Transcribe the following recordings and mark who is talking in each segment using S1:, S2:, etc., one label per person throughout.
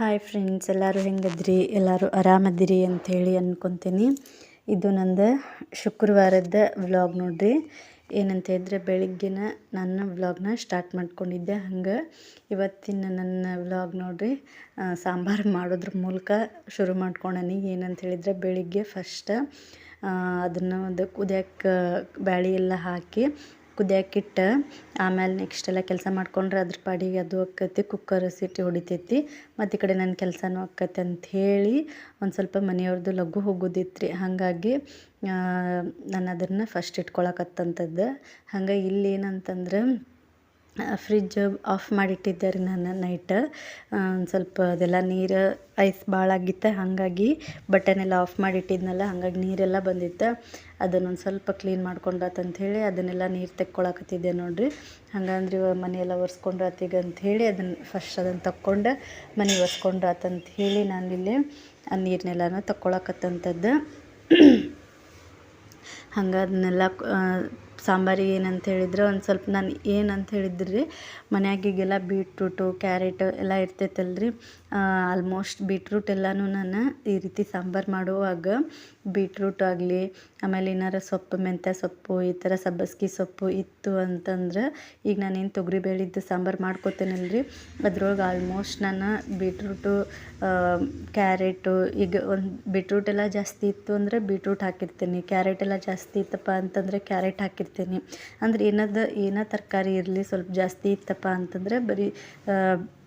S1: Hi friends ಎಲ್ಲರೂ ಹೆಂಗದ್ರಿ? ಎಲ್ಲರೂ ಆರಾಮದಿರಿ ಅಂಥೇಳಿ ಅಂದ್ಕೊತೀನಿ ಇದು ನಂದು ಶುಕ್ರವಾರದ ವ್ಲಾಗ್ ನೋಡ್ರಿ. ಏನಂತ ಹೇಳಿದ್ರೆ ಬೆಳಿಗ್ಗೆನ ನನ್ನ ವ್ಲಾಗ್ನ ಸ್ಟಾರ್ಟ್ ಮಾಡ್ಕೊಂಡಿದ್ದೆ. ಹಂಗೆ ಇವತ್ತಿನ ನನ್ನ ವ್ಲಾಗ್ ನೋಡ್ರಿ. ಸಾಂಬಾರು ಮಾಡೋದ್ರ ಮೂಲಕ ಶುರು ಮಾಡ್ಕೊಂಡನಿ ಏನಂತ ಹೇಳಿದ್ರೆ ಬೆಳಿಗ್ಗೆ ಫಸ್ಟ್ ಅದನ್ನು ಒಂದು ಕುದಿಯಕ್ಕೆ ಬ್ಯಾಳಿ ಎಲ್ಲ ಹಾಕಿ ಕುದಿಯಾಕಿಟ್ಟು, ಆಮೇಲೆ ನೆಕ್ಸ್ಟ್ ಎಲ್ಲ ಕೆಲಸ ಮಾಡ್ಕೊಂಡ್ರೆ ಅದ್ರ ಪಾಡಿಗೆ ಅದು ಆಕ್ಕೈತಿ ಕುಕ್ಕರ್ ಸಿಟಿ ಹೊಡಿತೈತಿ. ಮತ್ತು ಈ ಕಡೆ ನನ್ನ ಕೆಲಸನೂ ಆಕ್ಕೈತಿ ಹೇಳಿ ಒಂದು ಸ್ವಲ್ಪ ಮನೆಯವ್ರದ್ದು ಲಘು ಹೋಗೋದಿತ್ತು ರೀ ಹಾಗಾಗಿ ನಾನು ಅದನ್ನು ಫಸ್ಟ್ ಇಟ್ಕೊಳಕತ್ತಂಥದ್ದು ಹಂಗೆ ಇಲ್ಲಿ ಏನಂತಂದ್ರೆ ಫ್ರಿಜ್ ಆಫ್ ಮಾಡಿಟ್ಟಿದ್ದೆ ರೀ ನಾನು ನೈಟ್ ಸ್ವಲ್ಪ ಅದೆಲ್ಲ ನೀರು ಐಸ್ ಭಾಳ ಆಗಿತ್ತು, ಹಾಗಾಗಿ ಬಟನೆಲ್ಲ ಆಫ್ ಮಾಡಿಟ್ಟಿದ್ನಲ್ಲ, ಹಾಗಾಗಿ ನೀರೆಲ್ಲ ಬಂದಿತ್ತು. ಅದನ್ನೊಂದು ಸ್ವಲ್ಪ ಕ್ಲೀನ್ ಮಾಡ್ಕೊಂಡಾತಂತ ಹೇಳಿ ಅದನ್ನೆಲ್ಲ ನೀರು ತೆಕ್ಕೊಳಕತ್ತಿದ್ದೆ ನೋಡಿರಿ. ಹಂಗಂದ್ರೆ ಮನೆಯೆಲ್ಲ ಒರೆಸ್ಕೊಂಡ್ರಾತೀಗ ಅಂಥೇಳಿ ಅದನ್ನು ಫಸ್ಟ್ ಅದನ್ನು ತಕ್ಕೊಂಡು ಮನೆ ಒರೆಸ್ಕೊಂಡ್ರಾತಂತ ಹೇಳಿ ನಾನಿಲ್ಲಿ ಆ ನೀರನ್ನೆಲ್ಲನೂ ತಕ್ಕೊಳಕತ್ತಂಥದ್ದು ಹಂಗೆ ಅದನ್ನೆಲ್ಲ ಸಾಂಬಾರಿಗೆ ಏನಂತ ಹೇಳಿದ್ರೆ ಒಂದು ಸ್ವಲ್ಪ ನಾನು ಏನಂತ ಹೇಳಿದ್ರಿ ಮನ್ಯಾಗಿಗೆಲ್ಲ ಬೀಟ್ರೂಟು, ಕ್ಯಾರೆಟ್ ಎಲ್ಲ ಇರ್ತೈತಲ್ಲ ರೀ ಆಲ್ಮೋಸ್ಟ್ ಬೀಟ್ರೂಟ್ ಎಲ್ಲನೂ ನಾನು ಈ ರೀತಿ ಸಾಂಬಾರು ಮಾಡುವಾಗ ಬೀಟ್ರೂಟ್ ಆಗಲಿ, ಆಮೇಲೆ ಏನಾರ ಸೊಪ್ಪು, ಮೆಂತ್ಯ ಸೊಪ್ಪು, ಈ ಥರ ಸಬ್ಬಸ್ಗೆ ಸೊಪ್ಪು ಇತ್ತು ಅಂತಂದ್ರೆ ಈಗ ನಾನೇನು ತೊಗರಿ ಬೇಳಿದ್ದು ಸಾಂಬಾರು ಮಾಡ್ಕೋತೇನಲ್ಲ ರೀ ಅದ್ರೊಳಗೆ ಆಲ್ಮೋಸ್ಟ್ ನಾನು ಬೀಟ್ರೂಟು ಕ್ಯಾರೆಟು, ಈಗ ಒಂದು ಬೀಟ್ರೂಟ್ ಎಲ್ಲ ಜಾಸ್ತಿ ಇತ್ತು ಅಂದರೆ ಬೀಟ್ರೂಟ್ ಹಾಕಿರ್ತೀನಿ. ಕ್ಯಾರೆಟ್ ಎಲ್ಲ ಜಾಸ್ತಿ ಇತ್ತಪ್ಪ ಅಂತಂದರೆ ಕ್ಯಾರೆಟ್ ಹಾಕಿರ್ತೀನಿ. ಅಂದ್ರೆ ಏನದು, ಏನೋ ತರಕಾರಿ ಇರಲಿ ಸ್ವಲ್ಪ ಜಾಸ್ತಿ ಇತ್ತಪ್ಪ ಅಂತಂದರೆ ಬರೀ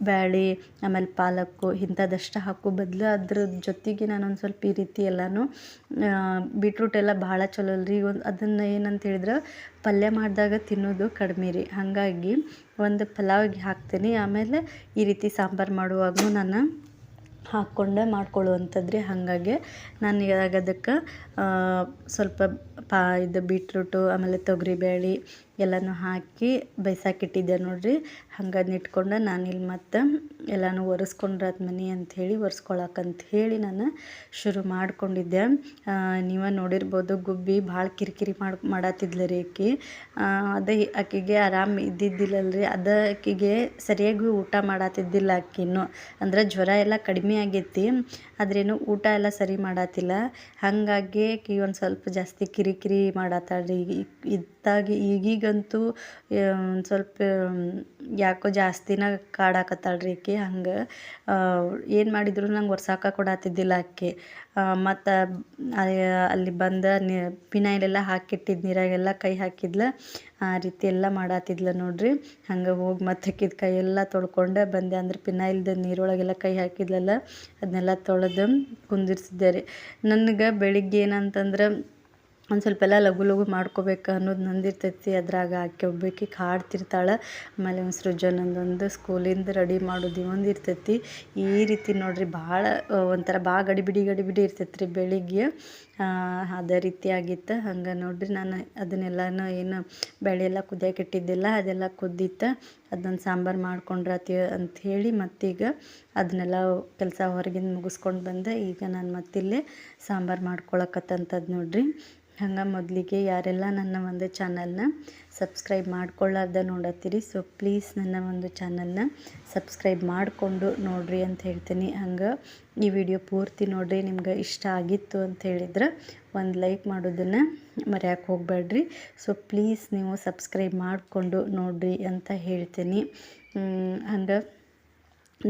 S1: ಬ್ಯಾಳಿ, ಆಮೇಲೆ ಪಾಲಕ್ಕು, ಇಂಥದ್ದಷ್ಟು ಹಾಕೋ. ಬದಲು ಅದ್ರ ಜೊತೆಗೆ ನಾನೊಂದು ಸ್ವಲ್ಪ ಈ ರೀತಿ ಎಲ್ಲನೂ ಬೀಟ್ರೂಟ್ ಎಲ್ಲ ಭಾಳ ಚಲೋ ಅಲ್ರಿ. ಒಂದು ಅದನ್ನು ಏನಂತ ಹೇಳಿದ್ರೆ, ಪಲ್ಯ ಮಾಡಿದಾಗ ತಿನ್ನೋದು ಕಡಿಮೆ ರೀ. ಹಾಗಾಗಿ ಒಂದು ಪಲಾವಿಗೆ ಹಾಕ್ತೀನಿ. ಆಮೇಲೆ ಈ ರೀತಿ ಸಾಂಬಾರು ಮಾಡುವಾಗೂ ನಾನು ಹಾಕ್ಕೊಂಡೆ ರೀ ಹಾಗಾಗಿ ನಾನು ಇವಾಗ ಅದಕ್ಕೆ ಸ್ವಲ್ಪ ಪಾ ಇದು ಬೀಟ್ರೂಟು ಆಮೇಲೆ ತೊಗರಿಬೇಳೆ ಎಲ್ಲನೂ ಹಾಕಿ ಬೈಸಾಕಿಟ್ಟಿದ್ದೆ ನೋಡಿರಿ. ಹಂಗೆ ನಾನು ನಾನಿಲ್ಲಿ ಮತ್ತು ಎಲ್ಲನೂ ಅದು ಮನೆ ಅಂಥೇಳಿ ಒರೆಸ್ಕೊಳಕ್ಕಂತ ಹೇಳಿ ನಾನು ಶುರು ಮಾಡ್ಕೊಂಡಿದ್ದೆ. ನೀವು ನೋಡಿರ್ಬೋದು ಗುಬ್ಬಿ ಭಾಳ ಕಿರಿಕಿರಿ ಮಾಡಿ ಮಾಡತ್ತಿದ್ಲು ರೀ ಆಕಿ. ಅದೇ ಆಕಿಗೆ ಆರಾಮ ಇದ್ದಿದ್ದಿಲ್ಲಲ್ರಿ. ಅದ ಆಕಿಗೆ ಸರಿಯಾಗಿ ಊಟ ಮಾಡತ್ತಿದ್ದಿಲ್ಲ ಆಕಿನೂ. ಅಂದ್ರೆ ಜ್ವರ ಎಲ್ಲ ಕಡಿಮೆ ಆಗೈತಿ, ಆದ್ರೇನು ಊಟ ಎಲ್ಲ ಸರಿ ಮಾಡತ್ತಿಲ್ಲ ಹಾಗಾಗಿ ಆಕಿ ಒಂದು ಸ್ವಲ್ಪ ಜಾಸ್ತಿ ಕಿರಿಕಿರಿ ಮಾಡತ್ತಾಳ್ರಿ ಇತ್ತಾಗಿ ಈಗೀಗಂತೂ ಒಂದು ಸ್ವಲ್ಪ ಯಾಕೋ ಜಾಸ್ತಿನ ಕಾಡಾಕತ್ತಾಳ್ರಿ ಆಕೆ ಹಂಗೆ. ಏನು ಮಾಡಿದ್ರು ನಂಗೆ ಒರ್ಸಾಕ ಕೊಡತ್ತಿದ್ದಿಲ್ಲ ಆಕೆ. ಮತ್ತು ಅಲ್ಲಿ ಬಂದ ನಿ ಪಿನಾಯ್ಲೆಲ್ಲ ಹಾಕಿಟ್ಟಿದ್ದ ನೀರಾಗೆಲ್ಲ ಕೈ ಹಾಕಿದ್ಲ. ಆ ರೀತಿ ಎಲ್ಲ ಮಾಡಾತಿದ್ಲ ನೋಡ್ರಿ. ಹಂಗೆ ಹೋಗಿ ಮತ್ತೆ ಕೈ ಕೈಯೆಲ್ಲ ತೊಳ್ಕೊಂಡೆ ಬಂದೆ. ಅಂದ್ರೆ ಪಿನಾಯ್ಲ್ದ ನೀರೊಳಗೆಲ್ಲ ಕೈ ಹಾಕಿದ್ಲಲ್ಲ ಅದನ್ನೆಲ್ಲ ತೊಳೆದು ಕುಂದಿರ್ಸಿದ್ದೆ ರೀ. ನನಗೆ ಬೆಳಿಗ್ಗೆ ಏನಂತಂದ್ರೆ ಒಂದು ಸ್ವಲ್ಪ ಎಲ್ಲ ಲಘು ಲಘು ಮಾಡ್ಕೋಬೇಕು ಅನ್ನೋದು ನಂದಿರ್ತೈತಿ. ಅದ್ರಾಗ ಆಕೆ ಒಬ್ಬಾಕಿಗೆ ಹಾಡ್ತಿರ್ತಾಳೆ ಆಮೇಲೆ ಒಂದು ಸೃಜನಂದೊಂದು ಸ್ಕೂಲಿಂದ ರೆಡಿ ಮಾಡೋದು ಇವೊಂದು ಇರ್ತೈತಿ. ಈ ರೀತಿ ನೋಡಿರಿ ಭಾಳ ಒಂಥರ ಭಾಳ ಗಡಿಬಿಡಿ ಗಡಿಬಿಡಿ ಇರ್ತೈತೆ ರೀ ಬೆಳಿಗ್ಗೆ ಅದೇ ರೀತಿ ಆಗಿತ್ತು. ಹಂಗೆ ನೋಡಿರಿ ನಾನು ಅದನ್ನೆಲ್ಲನೂ ಏನು ಬೇಳೆ ಎಲ್ಲ ಕುದಿಯಕ್ಕೆ ಇಟ್ಟಿದ್ದಿಲ್ಲ, ಅದೆಲ್ಲ ಕುದ್ದಿತ್ತು ಅದನ್ನು ಸಾಂಬಾರು ಮಾಡ್ಕೊಂಡ್ರತಿ ಅಂಥೇಳಿ ಮತ್ತೀಗ ಅದನ್ನೆಲ್ಲ ಕೆಲಸ ಹೊರಗಿಂದ ಮುಗಿಸ್ಕೊಂಡು ಬಂದೆ. ಈಗ ನಾನು ಮತ್ತಿಲ್ಲೇ ಸಾಂಬಾರು ಮಾಡ್ಕೊಳಕತ್ತಂಥದ್ದು ನೋಡಿರಿ. ಹಂಗೆ ಮೊದಲಿಗೆ ಯಾರೆಲ್ಲ ನನ್ನ ಒಂದು ಚಾನಲ್ನ ಸಬ್ಸ್ಕ್ರೈಬ್ ಮಾಡ್ಕೊಳ್ಳಾರ್ದ ನೋಡತ್ತೀರಿ. ಸೊ ಪ್ಲೀಸ್ ನನ್ನ ಒಂದು ಚಾನಲ್ನ ಸಬ್ಸ್ಕ್ರೈಬ್ ಮಾಡಿಕೊಂಡು ನೋಡಿರಿ ಅಂತ ಹೇಳ್ತೀನಿ. ಹಂಗೆ ಈ ವಿಡಿಯೋ ಪೂರ್ತಿ ನೋಡಿರಿ, ನಿಮ್ಗೆ ಇಷ್ಟ ಆಗಿತ್ತು ಅಂತ ಹೇಳಿದ್ರೆ ಒಂದು ಲೈಕ್ ಮಾಡೋದನ್ನು ಮರೆಯೋಕೆ ಹೋಗಬೇಡ್ರಿ ಸೊ ಪ್ಲೀಸ್ ನೀವು ಸಬ್ಸ್ಕ್ರೈಬ್ ಮಾಡಿಕೊಂಡು ನೋಡ್ರಿ ಅಂತ ಹೇಳ್ತೀನಿ. ಹಂಗೆ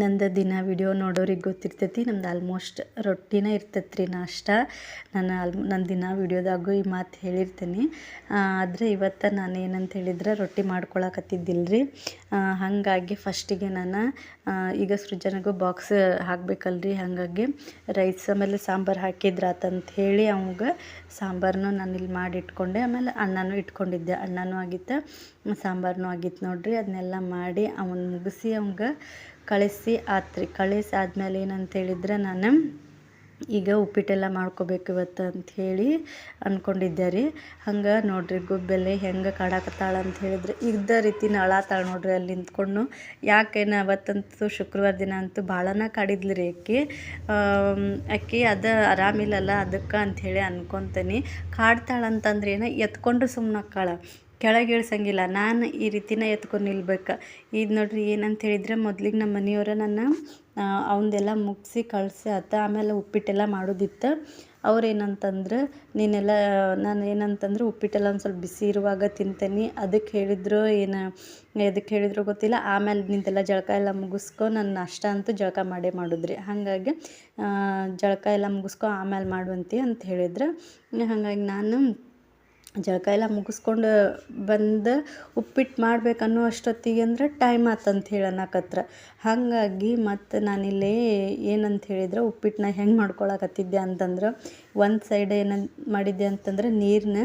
S1: ನಂದು ದಿನ ವಿಡಿಯೋ ನೋಡೋರಿಗೆ ಗೊತ್ತಿರ್ತೈತಿ. ನಮ್ದು ಆಲ್ಮೋಸ್ಟ್ ರೊಟ್ಟಿನೇ ಇರ್ತೈತೆ ರೀ ನಾಷ್ಟ. ನಾನು ಆಲ್ ನನ್ನ ದಿನ ವಿಡಿಯೋದಾಗೂ ಈ ಮಾತು ಹೇಳಿರ್ತೀನಿ. ಆದರೆ ಇವತ್ತು ನಾನು ಏನಂತ ಹೇಳಿದ್ರೆ ರೊಟ್ಟಿ ಮಾಡ್ಕೊಳಕತ್ತಿದ್ದಿಲ್ಲ ರೀ ಹಾಗಾಗಿ ಫಸ್ಟಿಗೆ ನಾನು ಈಗ ಸೃಜನಗೂ ಬಾಕ್ಸ್ ಹಾಕಬೇಕಲ್ರಿ. ಹಾಗಾಗಿ ರೈಸ್ ಆಮೇಲೆ ಸಾಂಬಾರು ಹಾಕಿದ್ರಾತಂತ ಹೇಳಿ ಅವಾಗ ಸಾಂಬಾರನ್ನು ನಾನು ಇಲ್ಲಿ ಮಾಡಿ ಇಟ್ಕೊಂಡೆ ಆಮೇಲೆ ಅಣ್ಣನೂ ಇಟ್ಕೊಂಡಿದ್ದೆ. ಅಣ್ಣನೂ ಆಗಿತ್ತು, ಸಾಂಬಾರನೂ ಆಗಿತ್ತು ನೋಡಿರಿ. ಅದನ್ನೆಲ್ಲ ಮಾಡಿ ಅವನ್ನ ಮುಗಿಸಿ ಅವಂಗೆ ಕಳಿಸಿ, ಆತ್ರಿ. ಕಳಿಸಿ ಆದ್ಮೇಲೆ ಏನಂತ ಹೇಳಿದ್ರೆ ನಾನು ಈಗ ಉಪ್ಪಿಟ್ಟೆಲ್ಲ ಮಾಡ್ಕೋಬೇಕು ಇವತ್ತು ಅಂತ ಹೇಳಿ ಅಂದ್ಕೊಂಡಿದ್ದೆ ರೀ ಹಂಗೆ ನೋಡಿರಿ, ಗುಬ್ಬೆಲೆ ಹೆಂಗೆ ಕಾಡಾಕತ್ತಾಳ ಅಂತ ಹೇಳಿದ್ರೆ ಇದ್ದ ರೀತಿ ಅಳಾತಾಳೆ ನೋಡ್ರಿ ಅಲ್ಲಿ ನಿಂತ್ಕೊಂಡು. ಯಾಕೇನು ಅವತ್ತಂತೂ ಶುಕ್ರವಾರ ದಿನ ಅಂತೂ ಭಾಳನ ಕಾಡಿದ್ಲು ರೀ ಅಕ್ಕಿ ಅಕ್ಕಿ ಅದು ಆರಾಮಿಲ್ಲಲ್ಲ ಅದಕ್ಕೆ ಅಂಥೇಳಿ ಅನ್ಕೊತೀನಿ. ಕಾಡ್ತಾಳಂತಂದ್ರೆ ಏನು ಎತ್ಕೊಂಡು ಸುಮ್ಮನೆ ಕೆಳಗೆ ಇಳ್ಸಂಗಿಲ್ಲ ನಾನು ಈ ರೀತಿನ ಎತ್ಕೊಂಡು ನಿಲ್ಬೇಕು. ಇದು ನೋಡ್ರಿ ಏನಂತ ಹೇಳಿದ್ರೆ ಮೊದ್ಲಿಗೆ ನಮ್ಮ ಮನೆಯವ್ರು ನನ್ನ ಅವನ್ನೆಲ್ಲ ಮುಗಿಸಿ ಕಳಿಸಿ ಆತ ಆಮೇಲೆ ಉಪ್ಪಿಟ್ಟೆಲ್ಲ ಮಾಡೋದಿತ್ತು. ಅವ್ರೇನಂತಂದ್ರೆ, ನೀನೆಲ್ಲ, ನಾನು ಏನಂತಂದ್ರೆ ಉಪ್ಪಿಟ್ಟೆಲ್ಲ ಒಂದು ಸ್ವಲ್ಪ ಬಿಸಿ ಇರುವಾಗ ತಿಂತೀನಿ. ಅದಕ್ಕೆ ಹೇಳಿದ್ರು ಏನು ಎದಕ್ಕೆ ಹೇಳಿದ್ರು ಗೊತ್ತಿಲ್ಲ. ಆಮೇಲೆ ನಿಂತೆಲ್ಲ ಜಳಕ ಎಲ್ಲ ಮುಗಿಸ್ಕೊ ನಾನು ನಾಷ್ಟ ಅಂತೂ ಜಳಕ ಮಾಡೇ ಮಾಡಿದ್ರಿ. ಹಾಗಾಗಿ ಜಳಕ ಎಲ್ಲ ಮುಗಿಸ್ಕೊ ಆಮೇಲೆ ಮಾಡುವಂತಿ ಅಂತ ಹೇಳಿದ್ರು. ಹಾಗಾಗಿ ನಾನು ಜಳಕ ಎಲ್ಲ ಮುಗಿಸ್ಕೊಂಡು ಬಂದು ಉಪ್ಪಿಟ್ಟು ಮಾಡ್ಬೇಕನ್ನೋ ಅಷ್ಟೊತ್ತಿಗೆ ಅಂದ್ರೆ ಟೈಮ್ ಆತಂತ ಹೇಳಿ ಅನ್ನಕತ್ರ ಹಾಗಾಗಿ ಮತ್ತು ನಾನಿಲ್ಲಿ ಏನಂತ ಹೇಳಿದ್ರೆ ಉಪ್ಪಿಟ್ಟನ್ನ ಹೆಂಗೆ ಮಾಡ್ಕೊಳಕತ್ತಿದ್ದೆ ಅಂತಂದ್ರೆ ಒಂದು ಸೈಡ್ ಏನ ಮಾಡಿದ್ದೆ ಅಂತಂದ್ರೆ ನೀರನ್ನ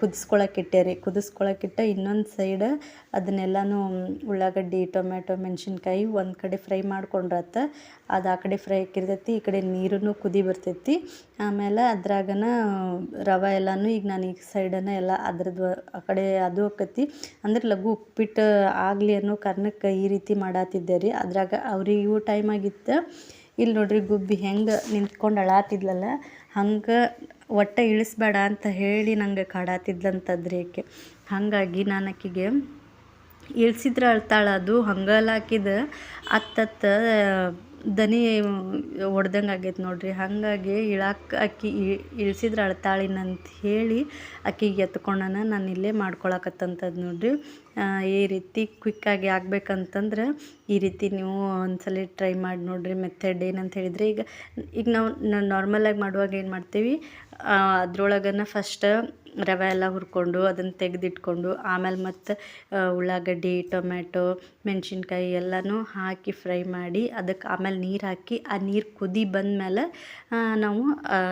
S1: ಕುದಿಸ್ಕೊಳಕ್ಕೆ ಇಟ್ಟೆ ರೀ. ಕುದಿಸ್ಕೊಳಕ್ಕಿಟ್ಟ ಇನ್ನೊಂದು ಸೈಡ್ ಅದನ್ನೆಲ್ಲನೂ ಉಳ್ಳಾಗಡ್ಡಿ, ಟೊಮ್ಯಾಟೊ, ಮೆಣಸಿನ್ಕಾಯಿ ಒಂದು ಕಡೆ ಫ್ರೈ ಮಾಡ್ಕೊಂಡ್ರತ್ತ. ಅದು ಆ ಕಡೆ ಫ್ರೈ ಹಾಕಿರ್ತೈತಿ, ಈ ಕಡೆ ನೀರೂ ಕುದಿ ಬರ್ತೈತಿ. ಆಮೇಲೆ ಅದ್ರಾಗನ, ರವೆ ಎಲ್ಲನೂ ಈಗ ನಾನು ಈ ಸೈಡನ್ನು ಎಲ್ಲ ಅದ್ರದ್ದು ಆ ಕಡೆ ಅದು ಆಕತಿ ಅಂದ್ರೆ ಲಘು ಉಪ್ಪಿಟ್ಟು ಆಗಲಿ ಅನ್ನೋ ಕಾರಣಕ್ಕೆ ಈ ರೀತಿ ಮಾಡಾತಿದ್ದೆ ರೀ. ಅದ್ರಾಗ ಅವರಿಗೂ ಟೈಮ್ ಆಗಿತ್ತು. ಇಲ್ಲಿ ನೋಡ್ರಿ ಗುಬ್ಬಿ ಹೆಂಗೆ ನಿಂತ್ಕೊಂಡು ಅಳಾತಿದ್ಲಲ್ಲ ಹಂಗೆ ಒಟ್ಟು ಇಳಿಸ್ಬೇಡ ಅಂತ ಹೇಳಿ ನಂಗೆ ಕಾಡಾತಿದ್ಲಂತದ್ರಿ ಆಕೆ. ಹಾಗಾಗಿ ನಾನು ಆಕಿಗೆ ಇಳಿಸಿದ್ರೆ ಅಳ್ತಾಳೆ ಅದು ಹಂಗಲ್ಲ ಆಕಿದ ಅತ್ತತ್ತ ದನಿ ಒಡ್ದಂಗೆ ಆಗೈತೆ ನೋಡ್ರಿ. ಹಾಗಾಗಿ ಇಳಾಕ ಅಕ್ಕಿ ಇಳ್ಸಿದ್ರೆ ಅಳ್ತಾಳಿನಂತ ಹೇಳಿ ಅಕ್ಕಿಗೆ ಎತ್ಕೊಂಡನ ನಾನು ಇಲ್ಲೇ ಮಾಡ್ಕೊಳಕತ್ತಂತದ್ದು ನೋಡ್ರಿ. ಈ ರೀತಿ ಕ್ವಿಕ್ಕಾಗಿ ಆಗ್ಬೇಕಂತಂದ್ರೆ ಈ ರೀತಿ ನೀವು ಒಂದ್ಸಲ ಟ್ರೈ ಮಾಡಿ ನೋಡಿರಿ ಮೆಥಡ್ ಏನಂತ ಹೇಳಿದರೆ ಈಗ ಈಗ ನಾವು ನಾರ್ಮಲಾಗಿ ಮಾಡುವಾಗ ಏನು ಮಾಡ್ತೀವಿ ಅದ್ರೊಳಗನ ಫಸ್ಟ್ ರವೆ ಎಲ್ಲ ಹುರ್ಕೊಂಡು ಅದನ್ನು ತೆಗೆದಿಟ್ಕೊಂಡು, ಆಮೇಲೆ ಮತ್ತು ಉಳ್ಳಾಗಡ್ಡಿ ಟೊಮೆಟೊ ಮೆಣಸಿನ್ಕಾಯಿ ಎಲ್ಲನೂ ಹಾಕಿ ಫ್ರೈ ಮಾಡಿ ಅದಕ್ಕೆ ಆಮೇಲೆ ನೀರು ಹಾಕಿ, ಆ ನೀರು ಕುದಿ ಬಂದಮೇಲೆ ನಾವು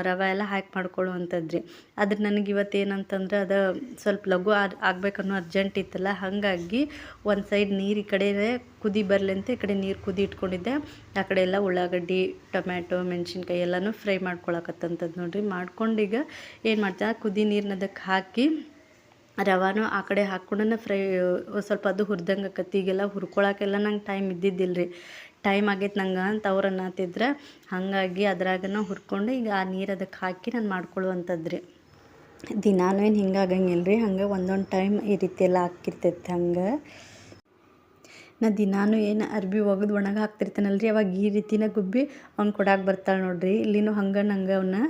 S1: ರವೆ ಎಲ್ಲ ಹಾಕಿ ಮಾಡ್ಕೊಳ್ಳುವಂಥದ್ರಿ. ರೀ ಆದ್ರೆ ನನಗೆ ಇವತ್ತು ಏನಂತಂದ್ರೆ ಅದು ಸ್ವಲ್ಪ ಲಘು ಆಗಬೇಕನ್ನೋ ಅರ್ಜೆಂಟ್ ಇತ್ತಲ್ಲ, ಹಾಗಾಗಿ ಒಂದು ಸೈಡ್ ನೀರು ಈ ಕಡೆ ಕುದಿ ಬರಲಿ ಅಂತ ಈ ಕಡೆ ನೀರು ಕುದಿ ಇಟ್ಕೊಂಡಿದ್ದೆ. ಆ ಕಡೆ ಎಲ್ಲ ಉಳ್ಳಾಗಡ್ಡಿ, ಟೊಮ್ಯಾಟೊ, ಮೆಣಸಿನ್ಕಾಯಿ ಎಲ್ಲನೂ ಫ್ರೈ ಮಾಡ್ಕೊಳಕತ್ತಂಥದ್ದು ನೋಡಿರಿ. ಮಾಡ್ಕೊಂಡೀಗ ಏನು ಮಾಡ್ತೀನಿ ಕುದಿ ನೀರನ್ನ ಅದಕ್ಕೆ ಹಾಕಿ ರವಾನು ಆ ಕಡೆ ಹಾಕ್ಕೊಂಡನ ಫ್ರೈ ಸ್ವಲ್ಪ ಅದು ಹುರ್ದಂಗೆ ಆಕತಿ. ಈಗೆಲ್ಲ ಹುರ್ಕೊಳಕ್ಕೆಲ್ಲ ನಂಗೆ ಟೈಮ್ ಇದ್ದಿದ್ದಿಲ್ಲ ಟೈಮ್ ಆಗೈತೆ ನಂಗೆ ಅಂತ ಅವ್ರು ಅನ್ನತ್ತಿದ್ರೆ ಹಾಗಾಗಿ ಅದ್ರಾಗನ ಹುರ್ಕೊಂಡು ಈಗ ಆ ನೀರು ಅದಕ್ಕೆ ಹಾಕಿ ನಾನು ಮಾಡ್ಕೊಳ್ಳುವಂಥದ್ದು ರೀ ದಿನಾನು ಏನು ಹಿಂಗೆ ಆಗಂಗಿಲ್ಲ ರೀ ಹಂಗೆ ಒಂದೊಂದು ಟೈಮ್ ಈ ರೀತಿ ಎಲ್ಲ ಹಾಕಿರ್ತೈತೆ ಹಂಗೆ. ನಾ ದಿನಾನು ಏನು ಅರ್ಬಿ ಒಗೆದು ಒಣಗ ಹಾಕ್ತಿರ್ತೇನಲ್ಲ ರೀ ಅವಾಗ ಈ ರೀತಿನ ಗುಬ್ಬಿ ಅವ್ನು ಕೊಡಕ್ಕೆ ಬರ್ತಾಳೆ ನೋಡ್ರಿ. ಇಲ್ಲಿನೂ ಹಂಗೆ ನಂಗೆ ಅವನ್ನ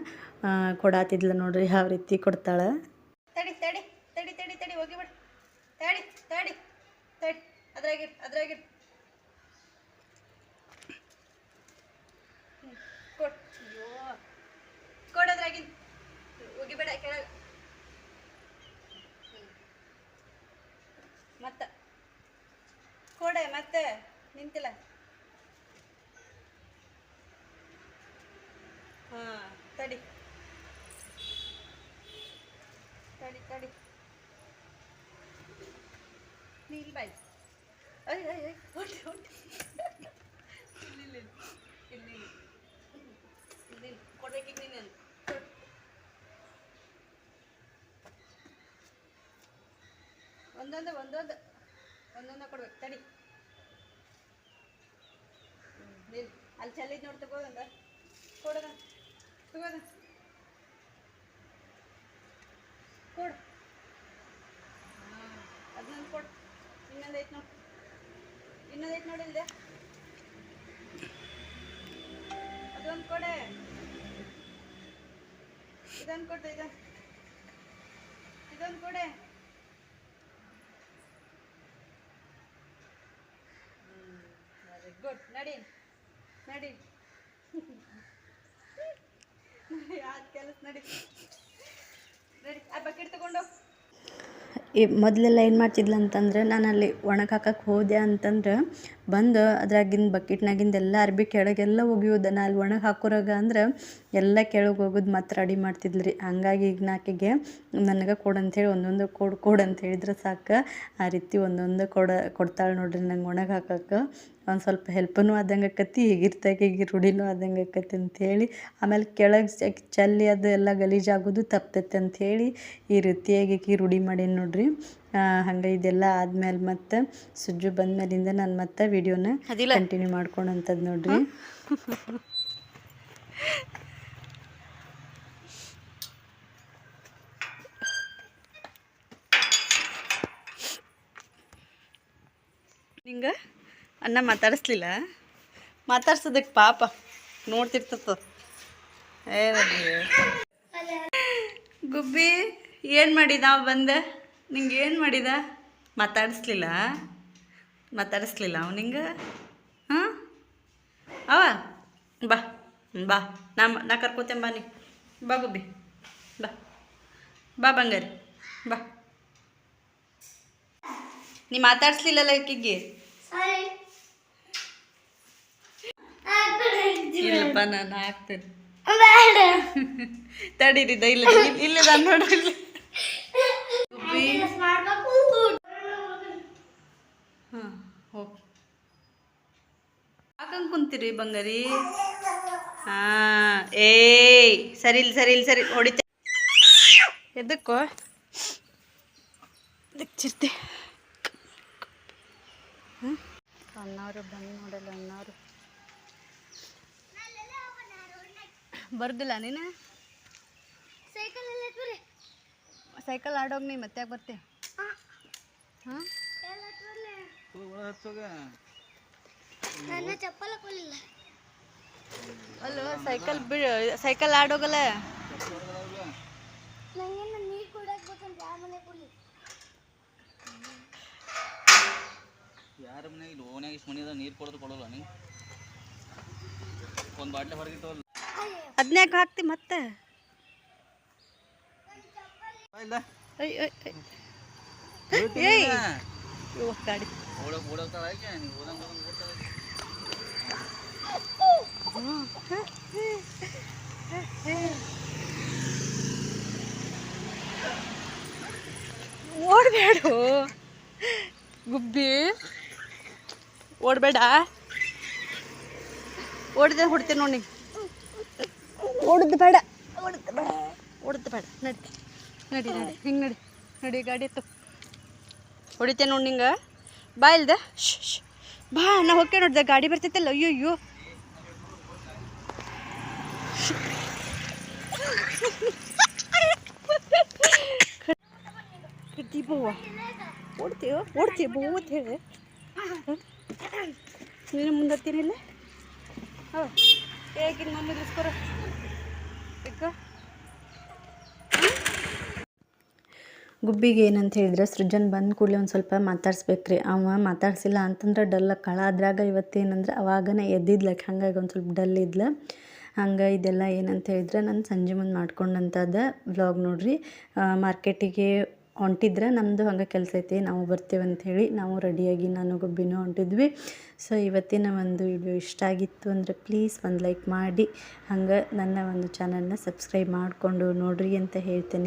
S1: ಕೊಡಾತಿದ್ಲ ನೋಡ್ರಿ. ಯಾವ ರೀತಿ ಕೊಡ್ತಾಳೆ?
S2: ತಡಿ ತಡಿ. ಹೋಗಿಬಿಡು ತಡಿ ತಡಿ ತಡಿ. ಅದ್ರಾಗಿರ್ ಅದ್ರಾಗಿ ಅದ್ರಾಗಿ ಅಯ್ಯೋ. ಕೊಡೋದ್ರಾಗಿನ್ ಹೋಗಿಬೇಡ ಕೆಳಗೆ. ಮತ್ತೆ. ಕೊಡೆ ಮತ್ತೆ ನಿಂತಿಲ್ಲ ಹಾ ತಡಿ ತಡಿ ತಡಿ ನೀಲ್ ಬಾಯ್ ಅಯ್ಯ ಅಯ್ಯ ಹೊಟ್ಟಿ ಹೊಟ್ಟಿ ಇಲ್ಲಿ ಇಲ್ಲಿ ಇಲ್ಲಿ ಕೊಡ್ಬೇಕೀಗ ನೀನು ಒಂದೊಂದು ಒಂದೊಂದು. ಒಂದೊಂದು ಕೊಡ್ಬೇಕು. ತಡಿ. ನಿಲ್ ಅಲ್ಲಿ ಚಲ್ಲಿದ್ ನೋಡಿ ತಗೋದಂದ ಕೊಡದ. ತಗೋದ. ಕೊಡು. ಅದನ್ನೊಂದು ಕೊಡು. ಇನ್ನೊಂದು ಐತೆ ನೋಡಿ. ಇನ್ನೊಂದು ನೋಡಿ ಅದೊಂದು ಕೊಡೆ. ಇದೊಂದು ಗುಡ್. ನಡಿ. ನಡಿ. ಕೆಲಸ ನಡಿ. ನಡಿ, ಆ ಬಕೆಟ್ ತಗೊಂಡು
S1: ಮೊದಲೆಲ್ಲ ಏನು ಮಾಡ್ತಿದ್ಲು ಅಂತಂದ್ರೆ ನಾನು ಅಲ್ಲಿ ಒಣಗಿ ಹಾಕಕ್ಕೆ ಹೋದೆ ಅಂತಂದ್ರೆ ಬಂದು ಅದ್ರಾಗಿಂದ ಬಕೆಟ್ನಾಗಿಂದ ಎಲ್ಲ ಅರ್ಬಿ ಕೆಳಗೆಲ್ಲ ಒಗೆಯೋದು. ನಾ ಅಲ್ಲಿ ಒಣಗಿ ಹಾಕೋರಾಗ ಅಂದ್ರೆ ಎಲ್ಲ ಕೆಳಗೆ ಹೋಗೋದು ಮತ್ತೆ ರೆಡಿ ಮಾಡ್ತಿದ್ಲು ರೀ ಹಂಗಾಗಿ ಈಗ ನಾಕಿಗೆ ನನಗೆ ಕೊಡು ಅಂಥೇಳಿ ಒಂದೊಂದು ಕೊಡು ಕೊಡು ಅಂತ ಹೇಳಿದ್ರೆ ಸಾಕು. ಆ ರೀತಿ ಒಂದೊಂದು ಕೊಡ ಕೊಡ್ತಾಳೆ ನೋಡ್ರಿ ನಂಗೆ ಒಣಗಿ ಹಾಕಕ್ಕೆ ಒಂದು ಸ್ವಲ್ಪ ಹೆಲ್ಪನೂ ಆದಂಗೆ ಆಕತಿ ಈಗಿರ್ತಾಗ ಈಗ ರೂಢಿನೂ ಆದಂಗೆ ಆಕತಿ ಅಂಥೇಳಿ ಆಮೇಲೆ ಕೆಳಗೆ ಚಲ್ಲಿ ಅದು ಎಲ್ಲ ಗಲೀಜಾಗೋದು ತಪ್ತೈತೆ ಅಂಥೇಳಿ ಈ ರೀತಿಯಾಗಿ ಈಕಿ ರೂಢಿ ಮಾಡೀನಿ ನೋಡ್ರಿ. ಮಾಡಿದ್ವಿ ಹಂಗೆ ಇದೆಲ್ಲ ಆದ್ಮೇಲೆ ಮತ್ತೆ ಸುಜ್ಜು ಬಂದ್ಮೇಲಿಂದ ನಾನು ಮತ್ತೆ ವಿಡಿಯೋನ ಕಂಟಿನ್ಯೂ ಮಾಡ್ಕೊಂಡಂಥದ್ದು ನೋಡ್ರಿ.
S2: ಹಿಂಗ ಅನ್ನ ಮಾತಾಡಿಸ್ಲಿಲ್ಲ? ಮಾತಾಡ್ಸೋದಕ್ಕೆ ಪಾಪ. ನೋಡ್ತಿರ್ತದ. ಗುಬ್ಬಿ ಏನು ಮಾಡಿ ನಾವು ಬಂದೆ? ನಿಂಗೆ ಏನು ಮಾಡಿದ? ಮಾತಾಡಿಸ್ಲಿಲ್ಲ? ಮಾತಾಡಿಸ್ಲಿಲ್ಲ ಅವ ನಿಂಗೆ? ಹಾಂ? ಅವ? ಬಾ ಬಾ. ನಾ ನಾ ಕರ್ಕೋತೇನೆ ಬಾ ನೀ. ಬಾ ಗುಬ್ಬಿ. ಬಾ. ಬಾ ಬಂಗಾರಿ. ಬಾ. ನೀ ಮಾತಾಡ್ಸ್ಲಿಲ್ಲಲ್ಲ ಈಕಿಗೆ? ಇಲ್ಲಪ್ಪ ನಾನು ಹಾಕ್ತೇನೆ. ತಡೀರಿ ಇಲ್ಲ ಇಲ್ಲ. ನಾನು ನೋಡು ಇಲ್ಲಿ ಗುಬ್ಬಿ ಹಾಂ ಹೋಗಿ ಹಾಕಂಗೆ ಕುಂತೀರಿ ಬಂಗಾರಿ? ಹಾಂ ಏಯ್ ಸರಿ ಇಲ್ಲ ಸರಿ ಇಲ್ಲ ಸರಿ ಹೊಡಿತ. ಎದಕ್ಕೋ? ಅದಕ್ಕೆ ಚಿರ್ತೆ? ಅಣ್ಣವರು ಬಂದು ನೋಡಲ್ಲ ಅಣ್ಣವರು. ಬರ್ದಿಲ್ಲ ನೀನು? ಸೈಕಲ್ ಆಡೋಗಿ ನೀ ಮತ್ತೆ ಬರ್ತೆ? ಹಾಂ. ಅಲ್ಲೋ ಸೈಕಲ್ ಬಿಡ. ಸೈಕಲ್ ಆಡೋಗಲ್ಲ.
S3: ಯಾರ ಮನೆಗೆ ಇಲ್ಲಿ ಓನ್ಯಾಗ ಇಷ್ಟು ಮನೆ ನೀರು ಕೊಡೋದು ಕೊಡೋಲ್ಲ ನೀ? ಒಂದು ಬಾಟ್ಲಿ ಹೊರಗಿಟ್ಟು
S2: ಅದ್ನ್ಯಾಕ ಹಾಕ್ತಿ ಮತ್ತೆ?
S3: ಇಲ್ಲ.
S2: ಏಯ್. ಗಾಡಿ.
S3: ಓಡೋಕ್ ಓಡೋಗ್ತಾಳ ನೀವು ಓದಂಗೆ
S2: ಓಡಬೇಡು. ಗುಬ್ಬಿ. ಓಡಬೇಡ. ಓಡಿದೆ ಹೊಡ್ತೀನಿ ನೋಡಿ. ಓಡದ್ದು ಬೇಡ. ಓಡದ್ದು ಬೇಡ. ಓಡದ್ದು ಬೇಡ. ನಡಿ. ನಡಿ ನಡಿ. ಹಿಂಗೆ ನಡಿ. ನಡಿ ಗಾಡಿ ಎತ್ತು. ಹೊಡಿತೇನೆ ನೋಡಿ ನಿಂಗೆ. ಬಾ ಇಲ್ದ. ಶ್ ಶ್. ಬಾ ನಾ ಹೋಗ್ತೇನೆ ನೋಡ್ದೆ ಗಾಡಿ ಬರ್ತೈತಲ್ಲ ಅಯ್ಯೋ ಅಯ್ಯೋ ಓಡ್ತೀವ ಓಡ್ತೀವಿ ಅಂತ ಹೇಳಿ. ನೀನು ಹಾಂ. ಹೇಗಿನ ಮಮ್ಮಿ ಗುಬ್ಬಿಗೆ ಏನಂತ ಹೇಳಿದ್ರೆ ಸೃಜನ್ ಬಂದ ಕೂಡಲೇ ಒಂದು ಸ್ವಲ್ಪ ಮಾತಾಡ್ಸ್ಬೇಕ್ರಿ ಅವ ಮಾತಾಡ್ಸಿಲ್ಲ ಅಂತಂದ್ರೆ ಡಲ್ಲ ಕಳ ಅದ್ರಾಗ ಇವತ್ತೇನಂದ್ರೆ ಅವಾಗನೇ ಎದ್ದಿದ್ಲಕ್ಕೆ ಹಂಗಾಗಿ ಒಂದು ಸ್ವಲ್ಪ ಡಲ್ ಇದ್ಲ. ಹಂಗೆ ಇದೆಲ್ಲ ಏನಂತ ಹೇಳಿದ್ರೆ ನಾನು ಸಂಜೆ ಮುಂದೆ ಮಾಡ್ಕೊಂಡಂಥದ್ದು ವ್ಲಾಗ್ ನೋಡ್ರಿ. ಮಾರ್ಕೆಟಿಗೆ ಹೊಂಟಿದ್ರೆ ನಮ್ಮದು ಹಂಗೆ ಕೆಲಸ ಐತಿ, ನಾವು ಬರ್ತೇವೆ ಅಂತ ಹೇಳಿ ನಾವು ರೆಡಿಯಾಗಿ ನಾನು ಗುಬ್ಬಿನೂ ಹೊಂಟಿದ್ವಿ. ಸೊ ಇವತ್ತಿನ ಒಂದು ವಿಡಿಯೋ ಇಷ್ಟ ಆಗಿತ್ತು ಅಂದರೆ ಪ್ಲೀಸ್ ಒಂದು ಲೈಕ್ ಮಾಡಿ, ಹಂಗೆ ನನ್ನ ಒಂದು ಚಾನಲ್ನ ಸಬ್ಸ್ಕ್ರೈಬ್ ಮಾಡಿಕೊಂಡು ನೋಡ್ರಿ ಅಂತ ಹೇಳ್ತೀನಿ.